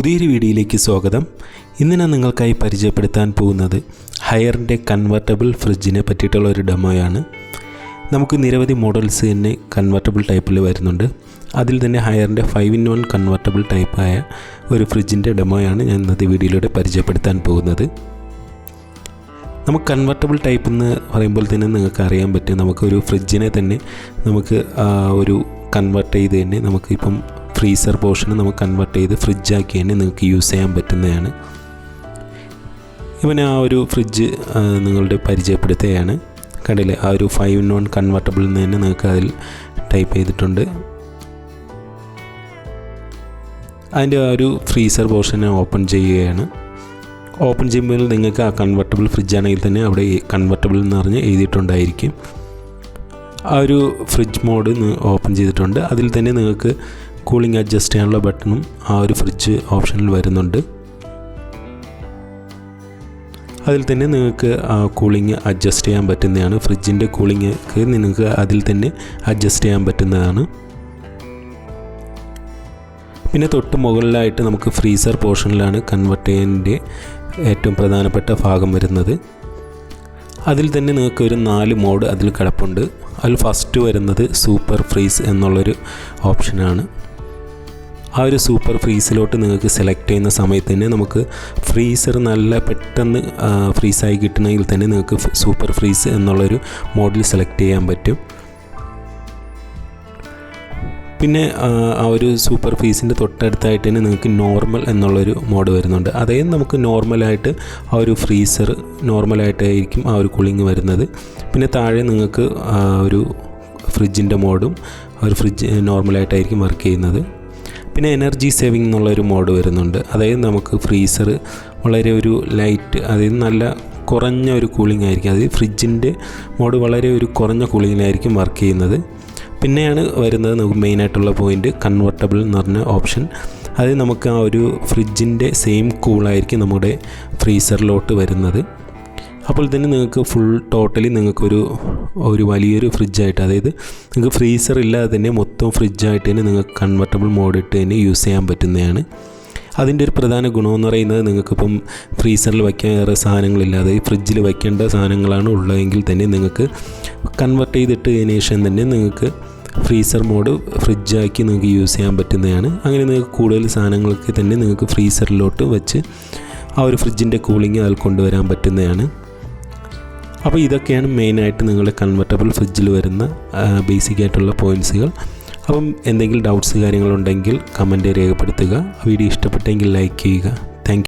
പുതിയൊരു വീഡിയോയിലേക്ക് സ്വാഗതം. ഇന്ന് ഞാൻ നിങ്ങൾക്കായി പരിചയപ്പെടുത്താൻ പോകുന്നത് ഹയറിന്റെ കൺവെർട്ടബിൾ ഫ്രിഡ്ജിനെ പറ്റിയിട്ടുള്ള ഒരു ഡെമോയാണ് നമുക്ക് നിരവധി മോഡൽസ് തന്നെ കൺവെർട്ടബിൾ ടൈപ്പിൽ വരുന്നുണ്ട്. അതിൽ തന്നെ ഹയറിന്റെ ഫൈവ് ഇൻ വൺ കൺവെർട്ടബിൾ ടൈപ്പായ ഒരു ഫ്രിഡ്ജിന്റെ ഡെമോയാണ് ഞാൻ ഇന്നത്തെ വീഡിയോയിലൂടെ പരിചയപ്പെടുത്താൻ പോകുന്നത്. നമുക്ക് കൺവെർട്ടബിൾ ടൈപ്പ് എന്ന് പറയുമ്പോൾ തന്നെ നിങ്ങൾക്ക് അറിയാൻ പറ്റും. നമുക്കൊരു ഫ്രിഡ്ജിനെ തന്നെ നമുക്ക് ഒരു കൺവെർട്ട് ചെയ്ത് തന്നെ നമുക്കിപ്പം ഫ്രീസർ പോർഷന് നമുക്ക് കൺവെർട്ട് ചെയ്ത് ഫ്രിഡ്ജാക്കി തന്നെ നിങ്ങൾക്ക് യൂസ് ചെയ്യാൻ പറ്റുന്നതാണ്. ഇവൻ ആ ഒരു ഫ്രിഡ്ജ് നിങ്ങളുടെ പരിചയപ്പെടുത്തുകയാണ്. കണ്ടില്ലേ ആ ഒരു ഫൈവ് ഇൻ വൺ കൺവെർട്ടബിൾ എന്ന് തന്നെ നിങ്ങൾക്ക് അതിൽ ടൈപ്പ് ചെയ്തിട്ടുണ്ട്. അതിന്റെ ആ ഒരു ഫ്രീസർ പോർഷനെ ഓപ്പൺ ചെയ്യുകയാണ്. ഓപ്പൺ ചെയ്യുമ്പോൾ നിങ്ങൾക്ക് ആ കൺവെർട്ടബിൾ ഫ്രിഡ്ജ് ആണെങ്കിൽ തന്നെ അവിടെ കൺവെർട്ടബിൾ എന്ന് പറഞ്ഞ് എഴുതിയിട്ടുണ്ടായിരിക്കും. ആ ഒരു ഫ്രിഡ്ജ് മോഡ് ഓപ്പൺ ചെയ്തിട്ടുണ്ട്. അതിൽ തന്നെ നിങ്ങൾക്ക് കൂളിംഗ് അഡ്ജസ്റ്റ് ചെയ്യാനുള്ള ബട്ടണും ആ ഒരു ഫ്രിഡ്ജ് ഓപ്ഷനിൽ വരുന്നുണ്ട്. അതിൽ തന്നെ നിങ്ങൾക്ക് കൂളിംഗ് അഡ്ജസ്റ്റ് ചെയ്യാൻ പറ്റുന്നതാണ്. ഫ്രിഡ്ജിന്റെ കൂളിംഗ് നിങ്ങൾക്ക് അതിൽ തന്നെ അഡ്ജസ്റ്റ് ചെയ്യാൻ പറ്റുന്നതാണ്. പിന്നെ തൊട്ട് മുകളിലായിട്ട് നമുക്ക് ഫ്രീസർ പോർഷനിലാണ് കൺവെർട്ട് ഏറ്റവും പ്രധാനപ്പെട്ട ഭാഗം വരുന്നത്. അതിൽ തന്നെ നിങ്ങൾക്ക് ഒരു നാല് മോഡ് അതിൽ കിടപ്പുണ്ട്. അതിൽ ഫസ്റ്റ് വരുന്നത് സൂപ്പർ ഫ്രീസ് എന്നുള്ളൊരു ഓപ്ഷനാണ് ആ ഒരു സൂപ്പർ ഫ്രീസിലോട്ട് നിങ്ങൾക്ക് സെലക്ട് ചെയ്യുന്ന സമയത്ത് തന്നെ നമുക്ക് ഫ്രീസർ നല്ല പെട്ടെന്ന് ഫ്രീസായി കിട്ടണമെങ്കിൽ തന്നെ നിങ്ങൾക്ക് സൂപ്പർ ഫ്രീസ് എന്നുള്ളൊരു മോഡൽ സെലക്ട് ചെയ്യാൻ പറ്റും. പിന്നെ ആ, ഒരു സൂപ്പർ ഫീസിന്റെ തൊട്ടടുത്തായിട്ട് തന്നെ നിങ്ങൾക്ക് നോർമൽ എന്നുള്ളൊരു മോഡ് വരുന്നുണ്ട്. അതേ നമുക്ക് നോർമലായിട്ട് ആ ഒരു ഫ്രീസർ നോർമലായിട്ടായിരിക്കും ആ ഒരു കൂളിംഗ് വരുന്നത്. പിന്നെ താഴെ നിങ്ങൾക്ക് ഒരു ഫ്രിഡ്ജിന്റെ മോഡും ഒരു ഫ്രിഡ്ജ് നോർമലായിട്ടായിരിക്കും വർക്ക് ചെയ്യുന്നത്. പിന്നെ എനർജി സേവിങ് എന്നുള്ളൊരു മോഡ് വരുന്നുണ്ട്. അതായത് നമുക്ക് ഫ്രീസർ വളരെ ഒരു ലൈറ്റ് അതായത് നല്ല കുറഞ്ഞ ഒരു കൂളിംഗ് ആയിരിക്കും. അതായത് ഫ്രിഡ്ജിന്റെ മോഡ് വളരെ ഒരു കുറഞ്ഞ കൂളിങ്ങിലായിരിക്കും വർക്ക് ചെയ്യുന്നത്. പിന്നെയാണ് വരുന്നത് നമുക്ക് മെയിനായിട്ടുള്ള പോയിന്റ് കൺവെർട്ടബിൾ എന്ന് പറഞ്ഞ ഓപ്ഷൻ. അത് നമുക്ക് ആ ഒരു ഫ്രിഡ്ജിന്റെ സെയിം കൂളായിരിക്കും നമ്മുടെ ഫ്രീസറിലോട്ട് വരുന്നത്. അപ്പോൾ തന്നെ നിങ്ങൾക്ക് ഫുൾ ടോട്ടലി നിങ്ങൾക്കൊരു ഒരു വലിയൊരു ഫ്രിഡ്ജായിട്ട് അതായത് നിങ്ങൾക്ക് ഫ്രീസർ ഇല്ലാതെ തന്നെ മൊത്തം ഫ്രിഡ്ജായിട്ട് തന്നെ നിങ്ങൾക്ക് കൺവെർട്ടബിൾ മോഡിട്ട് തന്നെ യൂസ് ചെയ്യാൻ പറ്റുന്നതാണ്. അതിന്റെ ഒരു പ്രധാന ഗുണമെന്ന് പറയുന്നത് നിങ്ങൾക്കിപ്പം ഫ്രീസറിൽ വയ്ക്കാൻ വേറെ സാധനങ്ങളില്ലാതെ ഫ്രിഡ്ജിൽ വയ്ക്കേണ്ട സാധനങ്ങളാണ് ഉള്ളതെങ്കിൽ തന്നെ നിങ്ങൾക്ക് കൺവെർട്ട് ചെയ്തിട്ടതിന് ശേഷം തന്നെ നിങ്ങൾക്ക് ഫ്രീസർ മോഡ് ഫ്രിഡ്ജാക്കി നിങ്ങൾക്ക് യൂസ് ചെയ്യാൻ പറ്റുന്നതാണ്. അങ്ങനെ നിങ്ങൾക്ക് കൂടുതൽ സാധനങ്ങളൊക്കെ തന്നെ നിങ്ങൾക്ക് ഫ്രീസറിലോട്ട് വെച്ച് ആ ഒരു ഫ്രിഡ്ജിന്റെ കൂളിംഗ് അതിൽ കൊണ്ടുവരാൻ പറ്റുന്നതാണ്. അപ്പോൾ ഇതൊക്കെയാണ് മെയിനായിട്ട് നിങ്ങളുടെ കൺവെർട്ടബിൾ ഫ്രിഡ്ജിൽ വരുന്ന ബേസിക് ആയിട്ടുള്ള പോയിന്റ്സുകൾ അപ്പം എന്തെങ്കിലും ഡൗട്ട്സ് കാര്യങ്ങളുണ്ടെങ്കിൽ കമന്റ് രേഖപ്പെടുത്തുക. വീഡിയോ ഇഷ്ടപ്പെട്ടെങ്കിൽ ലൈക്ക് ചെയ്യുക.